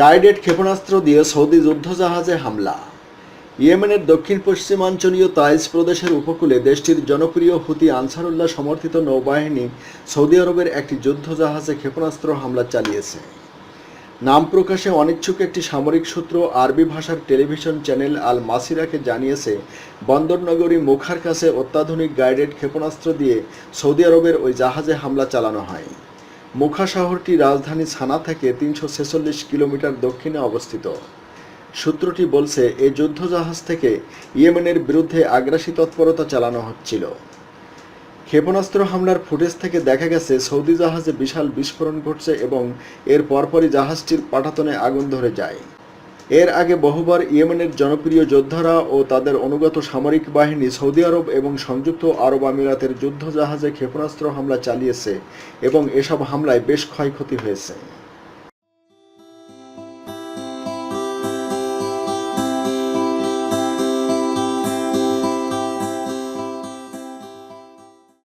Guided ক্ষেপণাস্ত্র দিয়ে Saudi যুদ্ধজাহাজে হামলা। ইয়েমেনের দক্ষিণ পশ্চিমাঞ্চলীয় তাইজ প্রদেশের উপকূলে দেশটির জনপ্রিয় হুতি আনসারুল্লাহ সমর্থিত নৌবাহিনী সৌদি আরবের একটি যুদ্ধজাহাজে ক্ষেপণাস্ত্র হামলা চালিয়েছে। নাম প্রকাশে অনিচ্ছুক একটি সামরিক সূত্র আরবি ভাষার টেলিভিশন চ্যানেল আল মাসিরাকে জানিয়েছে বন্দরনগরী মুখার কাছে অত্যাধুনিক গাইডেড ক্ষেপণাস্ত্র দিয়ে সৌদি আরবের ওই জাহাজে হামলা চালানো হয়। মুখা শহরটি রাজধানী ছানা থেকে তিনশো ছেচল্লিশ কিলোমিটার দক্ষিণে অবস্থিত। সূত্রটি বলছে এই যুদ্ধজাহাজ থেকে ইয়েমেনের বিরুদ্ধে আগ্রাসী তৎপরতা চালানো হচ্ছিল। ক্ষেপণাস্ত্র হামলার ফুটেজ থেকে দেখা গেছে, সৌদি জাহাজে বিশাল বিস্ফোরণ ঘটছে এবং এর পরপরই জাহাজটির পাঠাতনে আগুন ধরে যায়। এর আগে বহুবার ইয়েমেনের জনপ্রিয় যোদ্ধারা ও তাদের অনুগত সামরিক বাহিনী সৌদি আরব এবং সংযুক্ত আরব আমিরাতের যুদ্ধ জাহাজে ক্ষেপণাস্ত্র হামলা চালিয়েছে এবং এসব হামলায় বেশ ক্ষয়ক্ষতি হয়েছে।